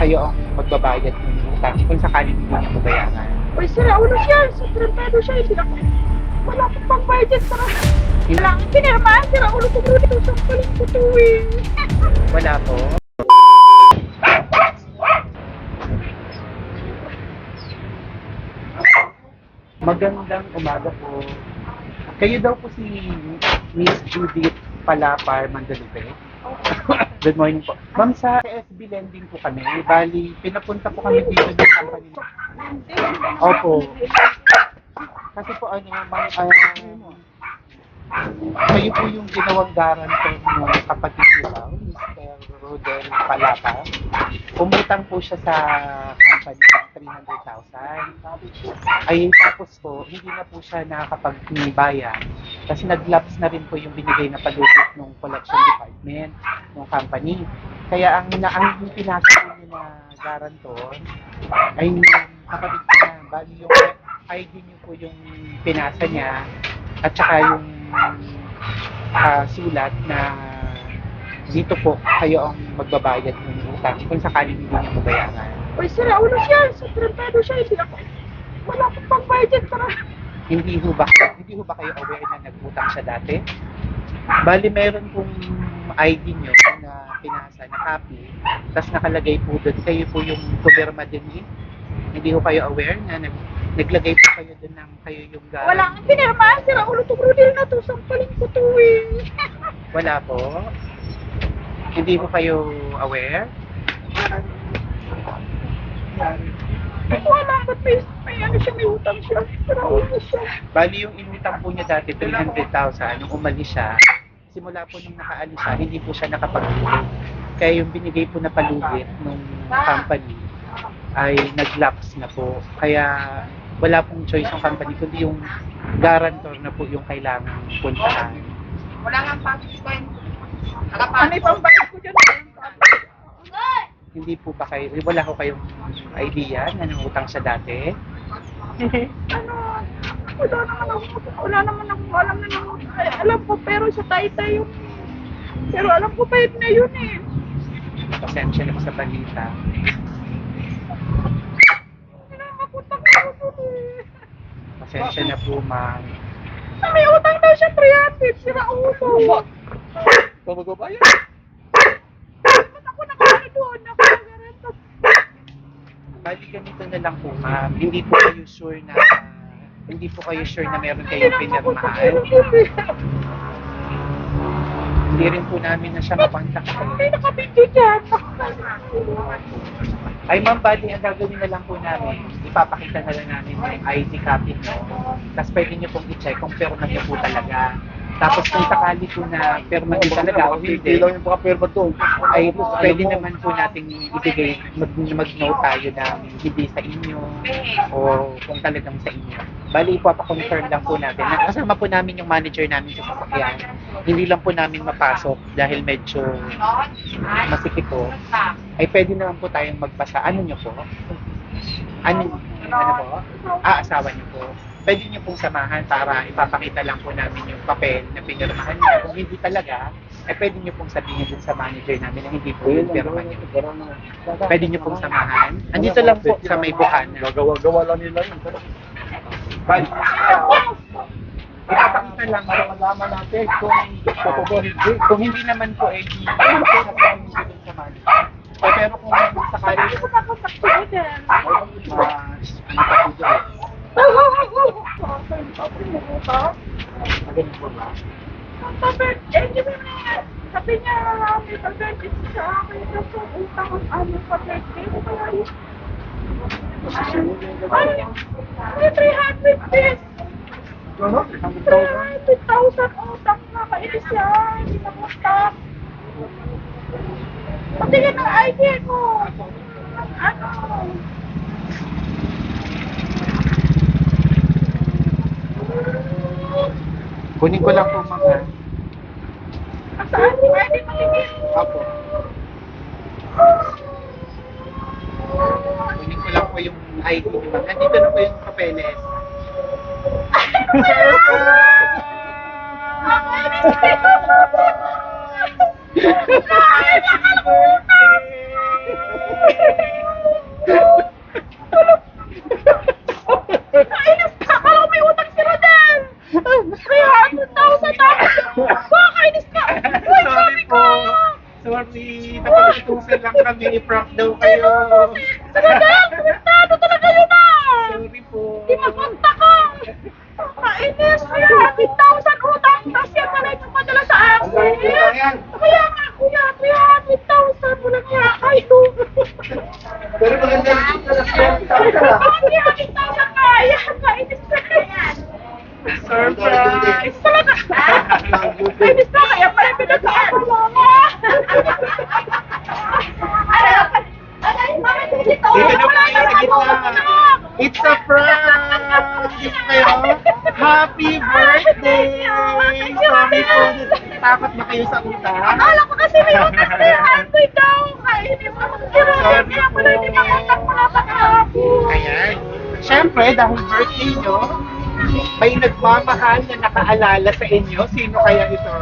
kayo ang magbabayad ng utang kung sakaling hindi niyo po bayaran. Uy, sira ulo siya. Sobrang siya. Hindi ako. Wala akong pang-budget para. Wala akong pinirmahan. Sira ulo ko muna ito sa paling kutuwing. Wala po. Magandang umaga po. Kayo daw po si Miss Judith Palapar Mandalupe. Good morning po. Ma'am, sa SB Lending po kami. Bali, pinapunta po kami dito ng company. Opo. Kasi po ano, ma'am, um, kayo po yung ginawang guarantor ng kapatid niyo daw, Mr. Rodel Palapa. Umutang po siya sa company ng 300,000. Ay tapos po, hindi na po siya nakakapagbayan kasi nag-lapse na rin po yung binigay na palugit ng collection department ng company. Kaya ang na ang pinasa po niyo na guarantor ay kapatid niya. Bali yung ID niyo po yung pinasa niya at saka yung ah, sulat na dito po kayo ang magbabayad ng utang kung sakaling hindi niyo po bayaran. Uy, sira ulo siya. Sobrang siya. Hindi ako. Wala akong pang-budget para. Hindi ho ba, hindi ho ba kayo aware na nagutang siya dati? Bali, meron pong ID nyo na pinasa na copy, tapos nakalagay po doon, kayo po yung pumirma din eh. Hindi ho kayo aware na nag, naglagay po kayo doon ng kayo yung garan. Wala akong pinirmahan. Sira ulo ko muna na ito sa paling kutuwing. Wala po. Hindi po kayo aware? Hindi ko alam ba't may, may ano siya, may utang siya. Ulo siya. Bali yung inutang po niya dati, 300,000, nung umalis siya, simula po nung nakaalis siya, hindi po siya nakapag-ulit. Kaya yung binigay po na palugit nung company ay nag-lapse na po. Kaya wala pong choice ng company, kundi yung guarantor na po yung kailangan puntahan. Wala nga yun. Ano yung pambayad ko dyan? Hindi po ba kayo, wala ko kayong idea na nangutang siya dati? ano, wala naman ako, wala naman ako alam na naman. Ay, alam ko, pero sa taytay yun. Pero alam ko pa yun na yun eh. Pasensya na sa balita. Eh. Pasensya na po, ma'am. Ah, May utang daw siya 300, sira ulo. Ikaw magbabayad? Ba't ako nakaano doon? Ako nag-rento. Bali ganito na lang po, ma'am. Hindi po kayo sure na hindi po kayo sure na meron kayong pinirmahan. Hindi rin po namin na siya makontak dyan. Ay ma'am, bali ang gagawin na lang po namin, ipapakita na lang namin yung ID copy nyo. Tapos pwede nyo pong i-check kung perma nyo po talaga. Tapos kung sakali po na perma talaga o hindi, lang yung mga perma to. ay pwede naman po nating ibigay, mag, mag-note tayo na hindi sa inyo o kung talagang sa inyo. Bali, ipapakonfirm lang po natin. Na- Kasama po namin yung manager namin sa sasakyan. Hindi lang po namin mapasok dahil medyo masikip po. Ay pwede naman po tayong magpasa. Ano nyo po? Ano, ano po? Ah, asawa nyo po. Pwede nyo pong samahan para ipapakita lang po namin yung papel na pinirmahan nyo. Kung hindi talaga, eh pwede nyo pong sabihin dun sa manager namin na hindi po yung pirma nyo. Pwede nyo pong samahan. Andito lang po sa may bukana. Gagawa-gawa lang nila yun. Bali. Ipapakita lang Para malaman natin kung totoo ba hindi. Kung hindi naman po, eh, hindi naman po dun sa manager. Eh, pero kung sakali Hindi ko nakontak ko dyan. ma ano pa po dyan, Sabi mo ko magaling po ba? Eh, di ba na, sabi niya, may pag-budget sa akin na po, utang ang ano pa birthday ko kaya yun. Ano yun? May 300 pesos. 300,000 utang na kainis yan. Hindi na mo stop. Patingin ang ID ko. Ano? Kunin ko lang po mga. Saan? Pwede patingin. Apo. Kunin ko lang po yung ID ni ma'am. Nandito na po yung papeles. Ang kainis ko. Ay, nakalimutan! Kainis ka! Alam may utang si Rodel! 300,000 na! Kakainis ka! Uy, Sorry sabi po. ko! Sorry, napag-utusan lang kami. I-prank daw kayo. Rodel! Komentado talaga yun ah! Sorry po. Di mapunta ka! Kainis! 300,000 utang! Tapos yan pala yung padala sa akin! Ang dami utang yan. Kaya nga, kuya, 300,000 walang niya kayo! Pero maganda rin ito na siya. Sabi ka na. Bakit 300,000 kaya? Kainis na yan! Surprise! Talaga! Kainis na kaya pala pinag-aaral mo mo! Ano? Ano yung mga dito? Dito na po kayo sa gitna. It's a prank! Dito kayo. Happy birthday! Sorry po. Takot na kayo sa utang. Akala ko kasi may utang na yan. May daw. Kainis na mag Sorry Kaya pala hindi makutang mula sa kahapon. Ayan. Siyempre, dahil birthday nyo, may nagmamahal na nakaalala sa inyo. Sino kaya ito?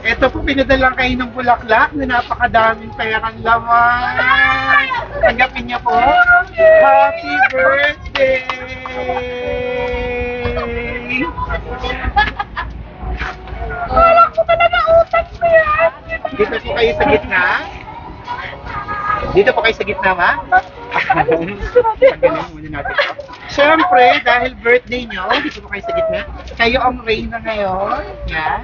Ito po, pinadalang kayo ng bulaklak na napakadaming perang laman. Tanggapin niyo po. Happy birthday! Akala ko talaga utang ko yan. Dito po kayo sa gitna. Dito po kayo sa gitna, ma. Muna natin. to. Siyempre, dahil birthday nyo, dito po kayo sa gitna. Kayo ang reyna ngayon. Yan.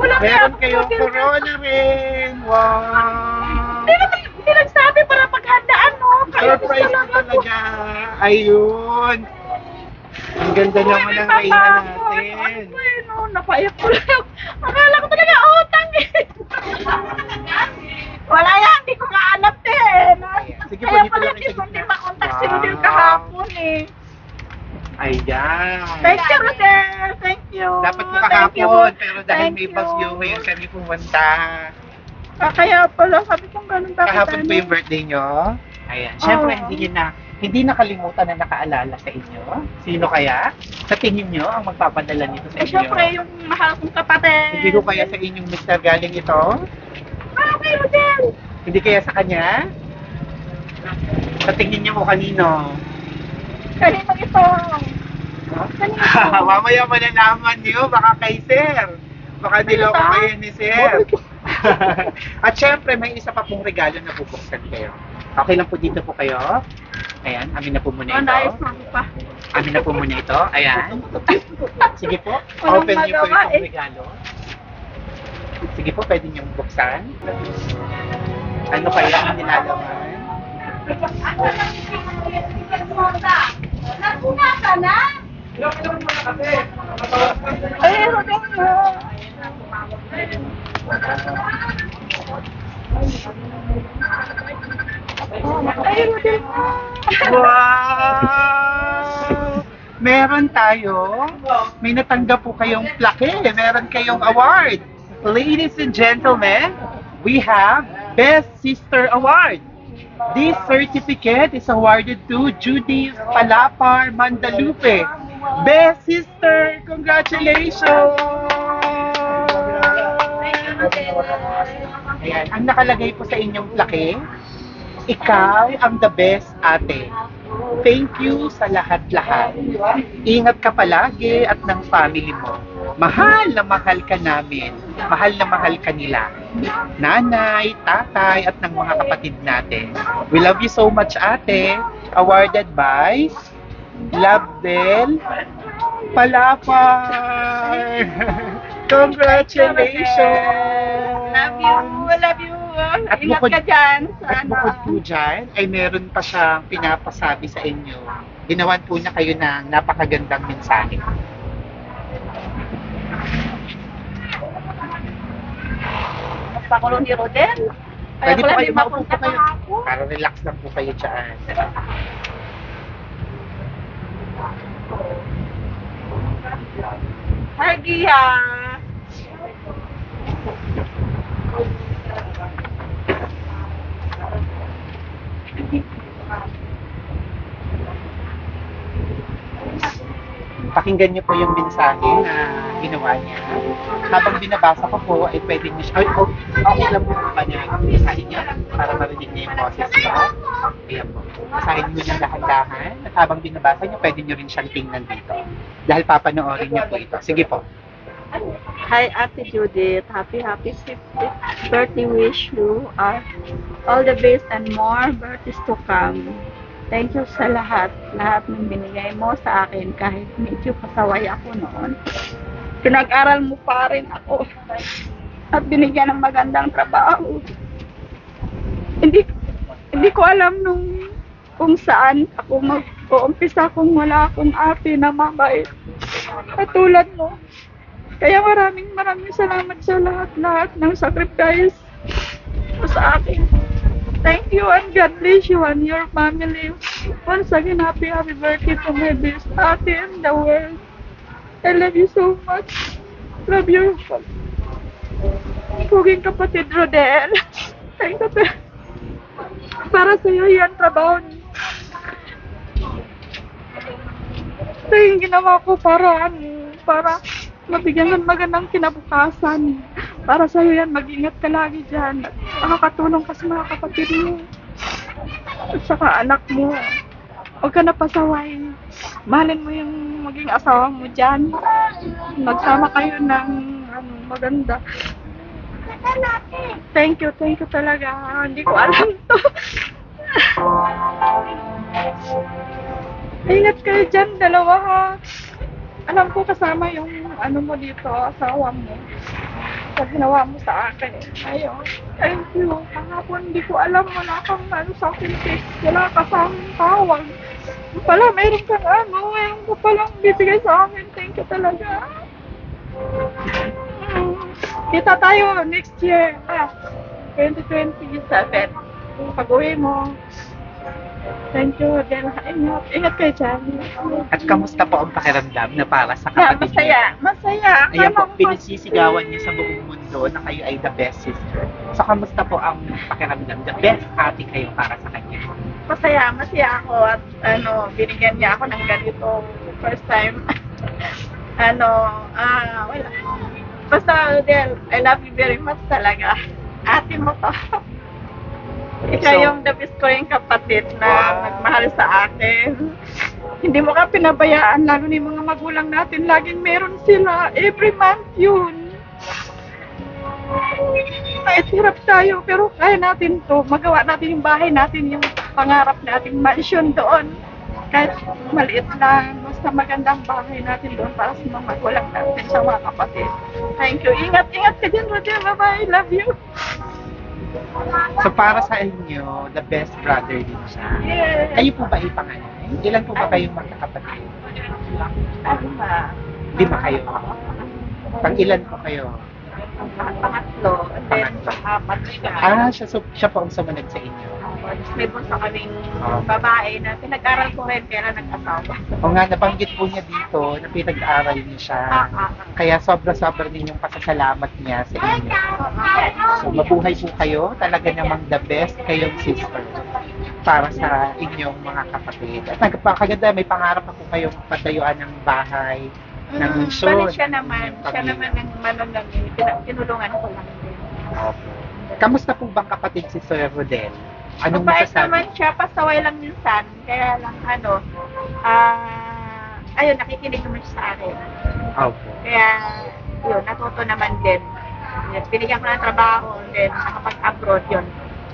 Wala Meron kayong corona rin. Wow. Hindi naman, hindi nagsabi para paghandaan, no? Kainis Surprise na talaga. Ayun. Ang ganda naman ng reyna natin. Ano, napaiyak ko lang. Akala ko talaga utang eh. Wala yan, hindi ko kaanap eh. Sige po, Kaya dito pala lang hindi kayo ko sa hindi gitna. makontak si Wow. Rodel kahapon eh. Ayan. Thank you, Rodel. Thank you. Dapat po Thank you. kahapon, pero dahil Thank may you. bagyo, ngayon kami pumunta. Ah, kaya pala, sabi ko ganun bakit Kahapon po ano? yung birthday nyo. Ayan. Siyempre, Oo. hindi nyo na, hindi nakalimutan na nakaalala sa inyo. Sino kaya? Sa tingin nyo ang magpapadala nito sa Eh, inyo? syempre, yung mahal kong kapatid. Hindi ko kaya sa inyong Mr. Galing ito? Ah, okay, Rodel. Hindi kaya sa kanya? Sa tingin nyo ko kanino? Kanino ito? Kanino? Mamaya malalaman nyo, baka kay Sir. Baka niloko kayo ni Sir. At syempre, may isa pa pong regalo na bubuksan kayo. Okay lang po dito po kayo. Ayan, amin na po muna Oh, ito. nice. Ako pa. Amin na po muna ito. Ayan. Sige po, Walang open niyo po magawa itong eh. regalo. Sige po, pwede niyong buksan. Ano kaya ang nilalaman? Naguna ka na? Eh, Wow! Meron tayo. May natanggap po kayong plaque. Meron kayong award. Ladies and gentlemen, we have Best Sister Award. This certificate is awarded to Judy Palapar Mandalupe. Best Sister, congratulations! Ayan, ang nakalagay po sa inyong plaque, ikaw ang the best ate. Thank you sa lahat-lahat. Ingat ka palagi at ng family mo. Mahal na mahal ka namin. Mahal na mahal ka nila. Nanay, tatay, at ng mga kapatid natin. We love you so much, ate. Awarded by Labdel Palapar. Congratulations! Love you, love you. At Ingat bukod- ka dyan. At Sana. bukod po dyan, ay meron pa siyang pinapasabi sa inyo. Ginawan po niya kayo ng napakagandang mensahe. Pakulo ni Rodel. Kaya Pwede po kayo maupo po kayo. Para relax lang po kayo dyan. Hi, Gia. Pakinggan niyo po yung mensahe na ginawa niya. Habang binabasa ko po, ay pwede niyo siya, oh, okay lang po ba niya yung mensahe niya para marinig niya yung boses niya. Ayan po. Basahin niyo niya dahan-dahan. At habang binabasa niyo, pwede niyo rin siyang tingnan dito. Dahil papanoorin niyo po ito. Sige po. Hi, Ate Judith. Happy, happy 50th birthday wish you. Uh, all the best and more birthdays to come. Thank you sa lahat. Lahat ng binigay mo sa akin kahit medyo pasaway ako noon. Pinag-aral mo pa rin ako. At binigyan ng magandang trabaho. Hindi hindi ko alam nung kung saan ako mag-uumpisa kung wala akong ate na mabait. Katulad mo. Kaya maraming maraming salamat sa lahat-lahat ng sacrifice sa akin. Thank you and God bless you and your family. Once again, happy happy birthday to my best ate in the world. I love you so much. Love you. Puging kapatid Rodel. Thank you. Para sa iyo yan trabaho niyo. Ito yung ginawa ko para ano, para mabigyan ng magandang kinabukasan. Para sa iyo yan, mag-ingat ka lagi dyan. At Makakatulong ka sa mga kapatid mo. At saka anak mo. Huwag ka na pasaway. Mahalin mo yung maging asawa mo dyan. Magsama kayo ng ano, maganda. Thank you, thank you talaga. Hindi ko alam to. Ingat kayo dyan, dalawa ha. Alam ko kasama yung ano mo dito, asawa mo. Sa ginawa mo sa akin. Ayun. Thank you. Kahapon hindi ko alam wala kang ano sa akin text. Wala ka sa akin tawag. Pala, mayroon kang ano. Ngayon ko palang bibigay sa akin. Thank you talaga. Kita tayo next year. Ah, 2027. Pag uwi mo. Thank you. Then, ingat, ingat kayo dyan. At kamusta po ang pakiramdam na para sa kapatid masaya. Masaya. Ayan po, pinagsisigawan niya sa buong mundo na kayo ay the best sister. So, kamusta po ang pakiramdam? The best ate kayo para sa kanya. masaya, masaya ako at ano, binigyan niya ako ng ganito first time. ano, ah, wala. Basta, Del, I love you very much talaga. Ate mo to. Ikaw So- yung the best ko yung kapatid na nagmahal sa akin. Hindi mo ka pinabayaan, lalo ni mga magulang natin. Laging meron sila. Every month yun. Kahit hirap tayo, pero kaya natin to. Magawa natin yung bahay natin, yung pangarap nating mansion doon. Kahit maliit lang, basta magandang bahay natin doon para sa mga magulang natin, sa mga kapatid. Thank you. Ingat, ingat ka dyan, Rodel. Bye-bye. Love you. So, para sa inyo, the best brother din siya. Yeah. Kayo po ba ay panganay? Ilan po ba kayong magkakapatid? Ano ba? Lima kayo. Pang ilan po kayo? Pangatlo. And then, pang-apat siya. Ah, siya, so, siya po ang sumunod sa inyo. Tapos may bunso kaming Ah. babae na pinag-aral ko rin kaya nag-asawa. O nga, nabanggit po niya dito na pinag-aaral niya siya. Ah, ah, ah. Kaya sobra-sobra din yung pasasalamat niya sa inyo. So, mabuhay po kayo. Talaga namang the best kayong sister para sa inyong mga kapatid. At nagpakaganda, may pangarap na po kayong patayuan ng bahay, ng Mm, lungsod. bali siya naman. Siya naman ang manunangin. Pina- Tinulungan ko lang din. Opo. Kamusta po bang kapatid si Sir Rodel? Anong Mabait masasabi? naman siya, pasaway lang minsan. Kaya lang ano, ah, ayun, nakikinig naman siya sa akin. Opo. Kaya, yun, natuto naman din. Yun, Binigyan ko ng trabaho, then nakapag-abroad yun.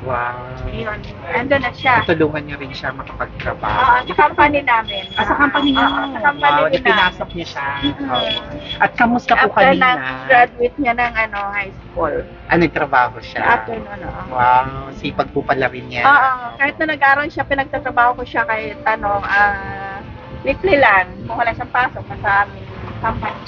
Wow. Yun, andun na siya. Tulungan niyo rin siya makapagtrabaho. Oo, sa company namin. Ah, sa company niyo? Oo, sa company wow, namin. pinasok niya siya. Mhm. Opo. At kamusta po After kanina? na graduate niya ng ano, high school. Ah, nagtrabaho siya. After nun, oo. Wow, sipag po pala rin niya. Oo, kahit na nag-aaral siya, pinagtatrabaho ko siya kahit ano, ah, weekly lang. Kung wala siyang pasok sa amin, company.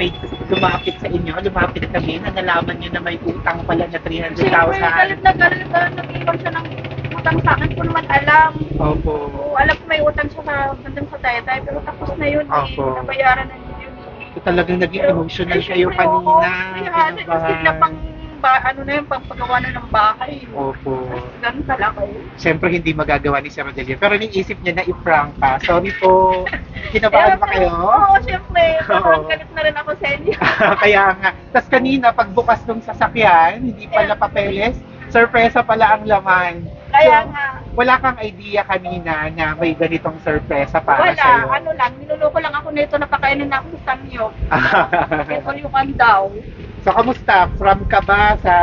Kanina, may lumapit sa inyo, lumapit kami, na nalaman niyo na may utang pala na 300,000. Siyempre, galit na galit na nag-iwan siya ng utang sa akin. Kung naman alam, Opo. Oo, alam ko may utang siya sa, nandun sa taytay, pero tapos na yun eh. Opo. Nabayaran na yun. So, talagang naging emotional Eh, kayo syempre, oo. kanina. Kaya, instead na pang ba, ano na yung pampagawa na ng bahay. Opo. Ganun kalaki. Siyempre, hindi magagawa ni Sir Rodelio. Pero niisip niya na i-prank pa. Sorry po. Kinabahan ba kayo? Oo, syempre. Parang galit na rin ako sa inyo. Kaya nga. Tapos kanina, pagbukas ng sasakyan, hindi pala papeles, sorpresa pala ang laman. Kaya So, nga, Wala kang idea kanina na may ganitong sorpresa para wala. sa'yo. Ano lang, niluloko lang ako nito na pakainin na ako sa samyok. Ito yung andaw. So, kamusta? From ka ba sa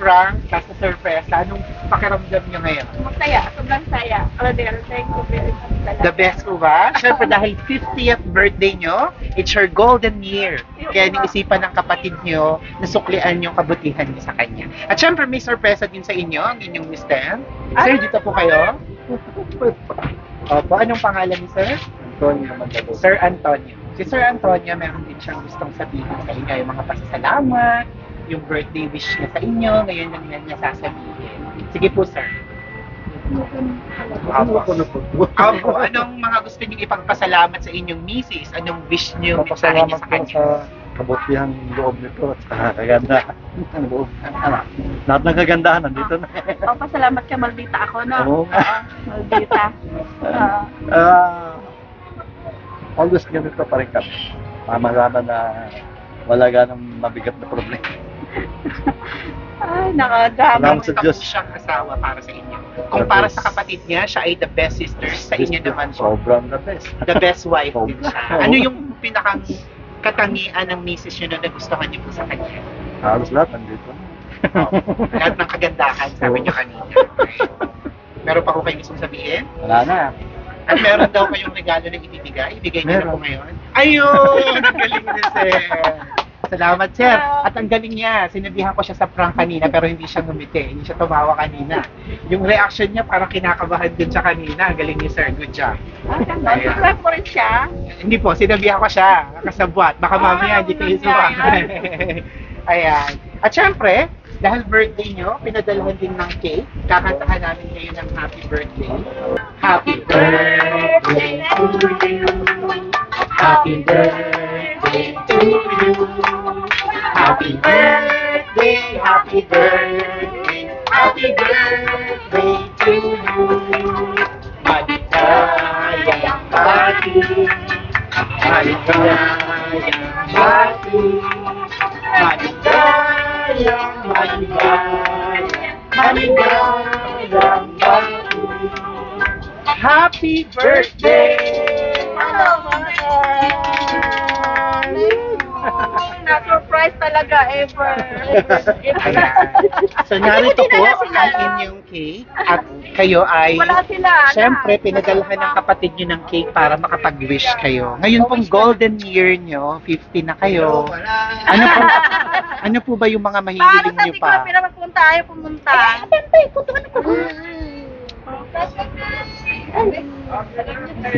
prank, sa sorpresa? Anong pakiramdam niyo ngayon? Masaya, sobrang saya. Rodel, thank you very much talaga. The best po ba? Siyempre dahil 50th birthday nyo, it's your golden year. Kaya niisipan ng kapatid nyo na suklian yung kabutihan niyo sa kanya. At siyempre may sorpresa din sa inyo, ang inyong mister. Sir, dito po kayo. Opo, anong pangalan ni sir? Antonio Mandalo. Sir Antonio. Si Sir Antonio, meron din siyang gustong sabihin sa inyo yung mga pasasalamat, yung birthday wish niya sa inyo, ngayon lang yan niya sasabihin. Sige po, sir. Ano ko na po? Opo, anong mga gusto niyo ipagpasalamat sa inyong misis? Anong wish niyo mensahe niyo sa kanya? sa kabutihan loob nito at sa kagandahan ng loob. Ano, lahat ng kagandahan nandito na. Oh, pasalamat ka, maldita ako, no? Oo. Maldita. Oo. Ah, always ganito pa rin kami. Pamalaman na wala ganang mabigat na problema. Ay, nakadami. Salamat sa Diyos. siyang asawa para sa inyo? Kung para sa kapatid niya, siya ay the best sisters. Sa inyo naman po, Sobrang the best. the best wife din siya. Ano yung pinakang katangian ng misis niyo na nagustuhan niyo po sa kanya? Halos lahat nandito. Lahat ng kagandahan, sabi niyo kanina. Meron pa ko kayo gustong sabihin? Wala na. At meron daw kayong regalo na ibibigay? Ibigay niyo na po Meron. ngayon? Ayun! Ang galing ni Sir! Salamat, Sir. At ang galing niya, sinabihan ko siya sa prank kanina pero hindi siya ngumiti. Hindi siya tumawa kanina. Yung reaction niya parang kinakabahan din siya kanina. Ang galing ni Sir. Good job. Ah, ganda. Subscribe mo rin siya. Hindi po, sinabihan ko siya. Kasabwat. Baka Ah, mamaya hindi kayo sumama. Ayan. At syempre, dahil birthday nyo, pinadalhan din ng cake. Kakantahan namin kayo ng happy birthday. Happy birthday to you. Happy birthday to you. Happy birthday, happy birthday, happy birthday to you. Maligayang bati, maligayang bati, maligayang, maligayang, maligayang bati. Happy birthday! Na-surprise talaga ever. So, narito po ang inyong cake at kayo ay Wala sila. na. Siyempre, pinadalhan ng kapatid nyo ng cake para makapag-wish kayo. Ngayon pong golden year nyo, 50 na kayo. Ano po, ano po ba yung mga Paano mahihiling sa nyo pa? pinapunta tayo pumunta.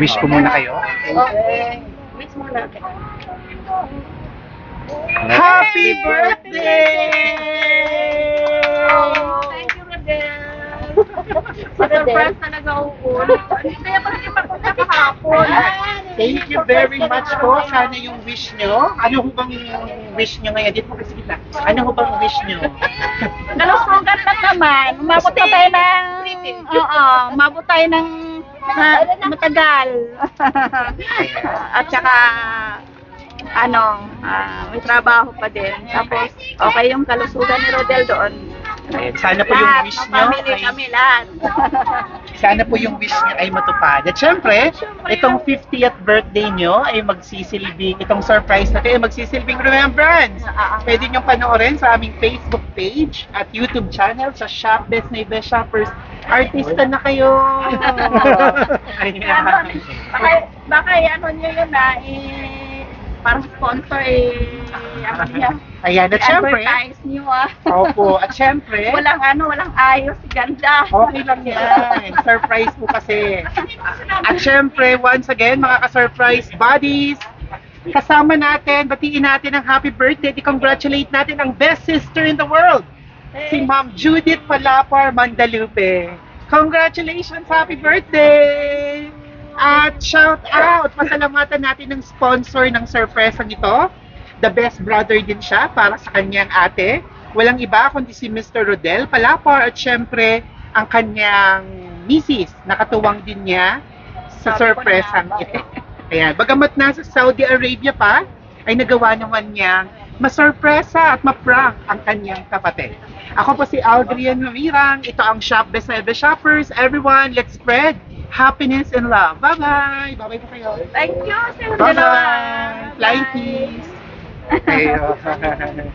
Wish ko muna kayo. Okay. Wish muna. Happy birthday! Thank you, Rodel. Surprise talaga ako. Hindi pa rin papunta kahapon. Thank you very much po. Sana yung wish nyo. Ano ho bang wish nyo ngayon? Dito po kasi kita. Ano ho bang wish nyo? Kalusugan lang naman. Umabot na tayo ng... Oo, umabot tayo ng na, matagal. At saka, ano, ah, may trabaho pa din. Tapos, okay yung kalusugan ni Rodel doon. Ayan, sana po yung Lahat, wish nyo family ay kami lahat. Sana po yung wish niyo ay matupad. At syempre, itong 50th birthday niyo ay magsisilbing, itong surprise na ito ay magsisilbing remembrance. Pwede niyong panoorin sa aming Facebook page at YouTube channel sa Shop Best na Best Shoppers. Artista na kayo! Ayan. ano, baka, baka ano nyo yun na, eh, parang sponsor eh, ano niya, Ayan, at syempre, advertise nyo ah. opo, at syempre, Walang ano, walang ayos, ganda. okay lang yan. Surprise po kasi. At syempre, once again, mga ka-surprise buddies, kasama natin, batiin natin ang happy birthday, i-congratulate natin ang best sister in the world, si Ma'am Judith Palapar Mandalupe. Congratulations, happy birthday! At shout out, pasalamatan natin ng sponsor ng surprise ito. The best brother din siya para sa kanyang ate. walang iba kundi si Mr. Rodel Palapar at syempre ang kanyang misis. Nakatuwang din niya sa ba, ito. Ayan, bagamat nasa Saudi Arabia pa, ay nagawa naman niyang masurpresa at ma-prank ang kanyang kapatid. Ako po si Aldrian Humirang. Ito ang Shop the Shoppers. Everyone, let's spread happiness and love. Bye-bye! Bye-bye po kayo. Thank you dalawa. Bye-bye! Flying Bye. kiss! Ayo.